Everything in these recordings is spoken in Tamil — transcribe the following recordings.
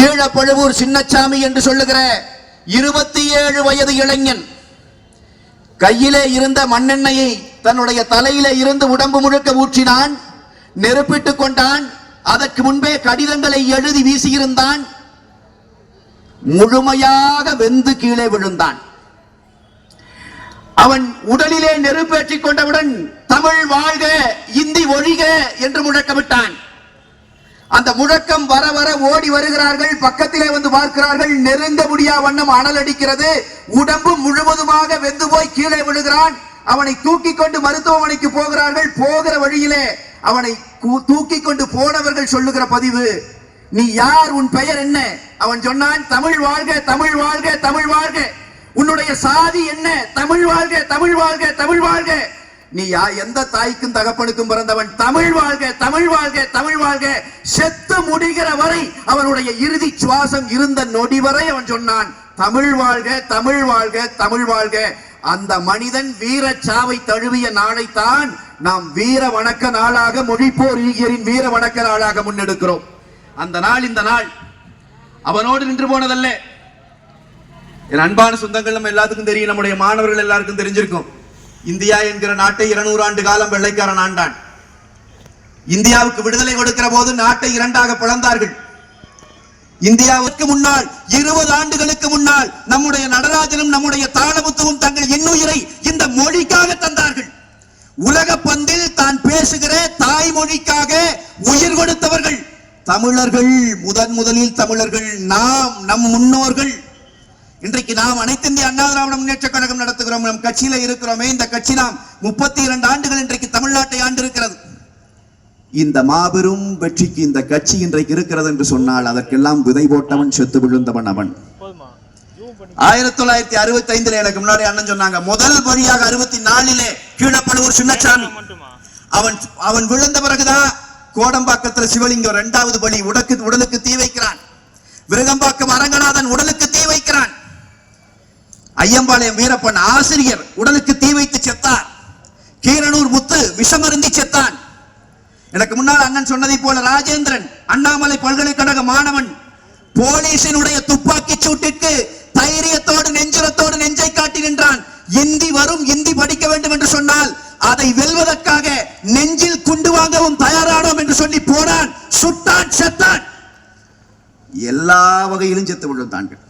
கீழப்பழுவூர் சின்னச்சாமி என்று சொல்லுகிற இருபத்தி ஏழு வயது இளைஞன் கையிலே இருந்த மண்ணெண்ணையை தன்னுடைய தலையிலே இருந்து உடம்பு முழுக்க ஊற்றினான் நெருப்பிட்டுக் கொண்டான் அதற்கு முன்பே கடிதங்களை எழுதி வீசியிருந்தான் முழுமையாக வெந்து கீழே விழுந்தான். அவன் உடலிலே நெருப்பேற்றிக் கொண்டவுடன் தமிழ் வாழ்க இந்தி ஒழிக என்று முழக்கமிட்டான். அந்த முழக்கம் வர வர ஓடி வருகிறார்கள் பக்கத்திலே வந்து பார்க்கிறார்கள் நெருங்க முடியா வண்ணம் அனல் அடிக்கிறது உடம்பு முழுவதுமாக வெந்து போய் கீழே விழுகிறான். அவனை தூக்கி கொண்டு மருத்துவமனைக்கு போகிறார்கள் போகிற வழியிலே அவனை தூக்கி கொண்டு போனவர்கள் சொல்லுகிற பதிவு நீ யார்? உன் பெயர் என்ன? அவன் சொன்னான் தமிழ் வாழ்க தமிழ் வாழ்க தமிழ் வாழ்க. உன்னுடைய சாதி என்ன? தமிழ் வாழ்க தமிழ் வாழ்க தமிழ் வாழ்க. நீ யா எந்த தாய்க்கும் தகப்பனுக்கும் பிறந்தவன்? தமிழ் வாழ்க தமிழ் வாழ்க தமிழ் வாழ்க. செத்து முடிகிற வரை அவனுடைய இறுதி சுவாசம் இருந்த நொடி வரை அவன் சொன்னான் தமிழ் வாழ்க தமிழ் வாழ்க தமிழ் வாழ்க. அந்த மனிதன் வீர சாவை தழுவிய நாளைத்தான் நாம் வீர வணக்க நாளாக மொழிப்போர் ஈகியரின் வீர வணக்க நாளாக முன்னெடுக்கிறோம். அந்த நாள் இந்த நாள். அவனோடு நின்று போனதல்ல. என் அன்பான சொந்தங்கள் நம்ம எல்லாத்துக்கும் தெரியும் நம்முடைய மாணவர்கள் எல்லாருக்கும் தெரிஞ்சிருக்கும். இந்தியா என்கிற நாட்டை இருநூறு ஆண்டு காலம் வெள்ளைக்காரன் ஆண்டான். இந்தியாவுக்கு விடுதலை கொடுக்கிற போது நாட்டை இரண்டாக பிளந்தார்கள். இந்தியாவுக்கு முன்னால் இருபது ஆண்டுகளுக்கு முன்னால் நம்முடைய நடராஜனும் நம்முடைய தாளமுத்துவும் தங்கள் இன்னுயிரை இந்த மொழிக்காக தந்தார்கள். உலக பந்தில் தான் பேசுகிற தாய்மொழிக்காக உயிர் கொடுத்தவர்கள். தமிழர்கள் முதன் முதலில் தமிழர்கள் நாம் நம் முன்னோர்கள். இன்றைக்கு நாம் அனைத்து இந்திய அண்ணா திராவிட முன்னேற்ற கழகம் நடத்துகிறோம். நம் கட்சியில இருக்கிறோமே. இந்த கட்சி நாம் முப்பத்தி இரண்டு ஆண்டுகள் இன்றைக்கு தமிழ்நாட்டை ஆண்டிருக்கிறது. இந்த மாபெரும் வெற்றிக்கு இந்த கட்சி இன்றைக்கு இருக்கிறது என்று சொன்னால் அதற்கெல்லாம் விதை போட்டவன் செத்து விழுந்தவன் அவன். ஆயிரத்தி தொள்ளாயிரத்தி அறுபத்தி ஐந்துல எனக்கு முன்னாடி அண்ணன் சொன்னாங்க முதல் வழியாக அறுபத்தி நாலிலே கீழப்படுவர் சின்னசாமி மட்டுமா அவன் அவன் விழுந்த பிறகுதான் கோடம்பாக்கத்துல சிவலிங்கம் இரண்டாவது பலி உடக்கு உடலுக்கு தீ வைக்கிறான். விருகம்பாக்கம் அரங்கநாதன் உடலுக்கு தீ வைக்கிறான். ஐயம்பாளையம் வீரப்பன் ஆசிரியர் உடலுக்கு தீ வைத்து செத்தார் கீரனூர் முத்து விஷமருந்தி செத்தான். எனக்கு முன்னால் அண்ணன் சொன்னதை போல ராஜேந்திரன் அண்ணாமலை பல்கலைக்கழக மாணவன் போலீசினுடைய துப்பாக்கி சூட்டிற்கு தைரியத்தோடு நெஞ்சுரத்தோடு நெஞ்சை காட்டி நின்றான். இந்தி வரும் இந்தி படிக்க வேண்டும் என்று சொன்னால் அதை வெல்வதற்காக நெஞ்சில் குண்டு வாங்கவும் தயாரானோம் என்று சொல்லி போனான் சுட்டான் செத்தான். எல்லா வகையிலும் செத்து விழுந்தார்கள்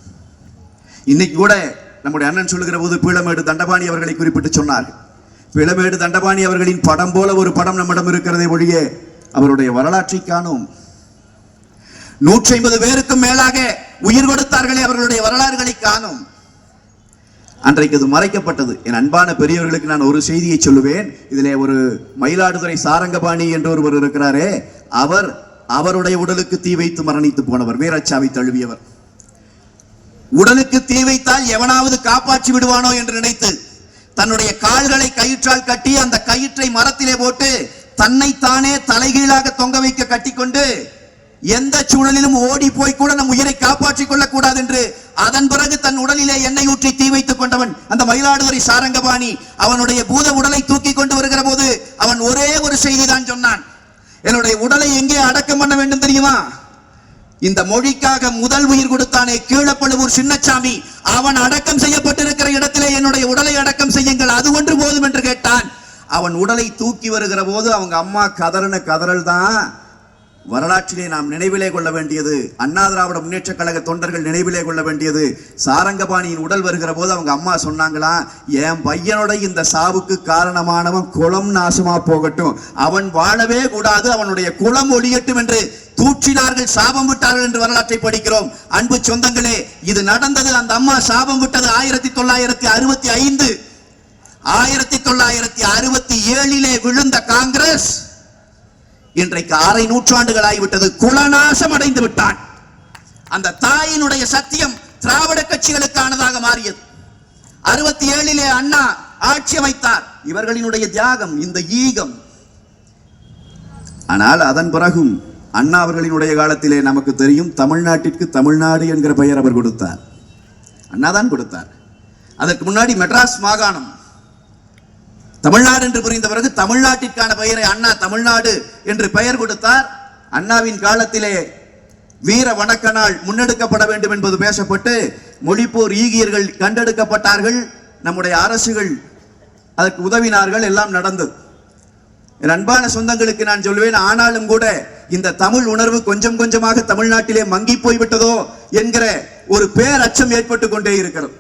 இன்னைக்கு கூட நம்முடைய அண்ணன் சொல்லுகிற போது பீளமேடு தண்டபாணி அவர்களை குறிப்பிட்டு சொன்னார்கள் பீளமேடு தண்டபாணி அவர்களின் படம் போல ஒரு படம் நம்மிடம் இருக்கிறதே ஒழிய அவருடைய வரலாற்றை காணும். நூற்றி ஐம்பது பேருக்கும் மேலாக உயிர் கொடுத்தார்களே அவர்களுடைய வரலாறுகளை காணும். அன்றைக்கு அது மறைக்கப்பட்டது. என் அன்பான பெரியவர்களுக்கு நான் ஒரு செய்தியை சொல்லுவேன். இதிலே ஒரு மயிலாடுதுறை சாரங்கபாணி என்று ஒருவர் இருக்கிறாரே. அவர் அவருடைய உடலுக்கு தீ வைத்து மரணித்து போனவர். வீரச்சாவை தழுவியவர். உடலுக்கு தீ வைத்தால் எவனாவது காப்பாற்றி விடுவானோ என்று நினைத்து தன்னுடைய கால்களை கயிற்றால் கட்டி அந்த கயிற்றை மரத்திலே போட்டு தன்னைத்தானே தலைகீழாக தொங்க வைக்க கட்டிக்கொண்டு எந்த சூழலிலும் ஓடி போய் கூட நம் உயிரை காப்பாற்றிக் கொள்ளக் கூடாது என்று அதன் பிறகு தன் உடலிலே எண்ணெய் ஊற்றி தீ வைத்துக் கொண்டவன் அந்த மயிலாடுதுறை சாரங்கபாணி. அவனுடைய பூத உடலை தூக்கி கொண்டு வருகிற போது அவன் ஒரே ஒரு செய்தி தான் சொன்னான். என்னுடைய உடலை எங்கே அடக்கம் பண்ண வேண்டும் தெரியுமா? இந்த மொழிக்காக முதல் உயிர் கொடுத்தானே கீழப்பழுவூர் சின்னச்சாமி. அவன் அடக்கம் செய்யப்பட்டிருக்கிற இடத்திலே என்னுடைய உடலை அடக்கம் செய்யுங்கள். அது ஒன்று போதும் என்று கேட்டான். அவன் உடலை தூக்கி வருகிற போது அவங்க அம்மா கதறன கதறல் தான் வரலாற்றிலே நாம் நினைவிலே கொள்ள வேண்டியது அண்ணா திராவிட முன்னேற்ற கழக தொண்டர்கள் நினைவிலே கொள்ள வேண்டியது. சாரங்கபாணியின் உடல் வருகிற போது அவங்க அம்மா சொன்னாங்களா என் பையனோட இந்த சாவுக்கு காரணமானவன் குளம் நாசமா போகட்டும். அவன் வாழவே கூடாது அவனுடைய குளம் ஒளியட்டும் என்று தூற்றினார்கள் சாபம் விட்டார்கள் என்று வரலாற்றை படிக்கிறோம். அன்பு சொந்தங்களே இது நடந்தது. அந்த அம்மா சாபம் விட்டது ஆயிரத்தி தொள்ளாயிரத்தி அறுபத்தி ஐந்து. ஆயிரத்தி தொள்ளாயிரத்தி அறுபத்தி ஏழிலே விழுந்த காங்கிரஸ். இன்றைக்கு அரை நூற்றாண்டுகள் ஆகிவிட்டது குலநாசம் அடைந்து விட்டான். அந்த தாயினுடைய சத்தியம் திராவிட கட்சிகளுக்கானதாக மாறியது. அறுபத்தி ஏழிலே அண்ணா ஆட்சி அமைத்தார். இவர்களினுடைய தியாகம் இந்த ஈகம். ஆனால் அதன் பிறகும் அண்ணா அவர்களினுடைய காலத்திலே நமக்கு தெரியும் தமிழ்நாட்டிற்கு தமிழ்நாடு என்கிற பெயர் அவர் கொடுத்தார். அண்ணா தான் கொடுத்தார். அதற்கு முன்னாடி மெட்ராஸ் மாகாணம். தமிழ்நாடு என்று புரிந்த பிறகு தமிழ்நாட்டிற்கான பெயரை அண்ணா தமிழ்நாடு என்று பெயர் கொடுத்தார். அண்ணாவின் காலத்திலே வீர வணக்க நாள் முன்னெடுக்கப்பட வேண்டும் என்பது பேசப்பட்டு மொழிப்போர் ஈகியர்கள் கண்டெடுக்கப்பட்டார்கள். நம்முடைய அரசுகள் அதற்கு உதவினார்கள். எல்லாம் நடந்தது. என் அன்பான சொந்தங்களுக்கு நான் சொல்வேன் ஆனாலும் கூட இந்த தமிழ் உணர்வு கொஞ்சம் கொஞ்சமாக தமிழ்நாட்டிலே மங்கி போய்விட்டதோ என்கிற ஒரு பேரச்சம் ஏற்பட்டு கொண்டே இருக்கிறது.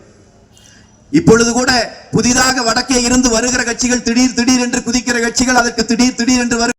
இப்பொழுது கூட புதிதாக வடக்கே இருந்து வருகிற கட்சிகள் திடீர் திடீர் என்று குதிக்கிற கட்சிகள் அதற்கு திடீர் திடீர் என்று வரு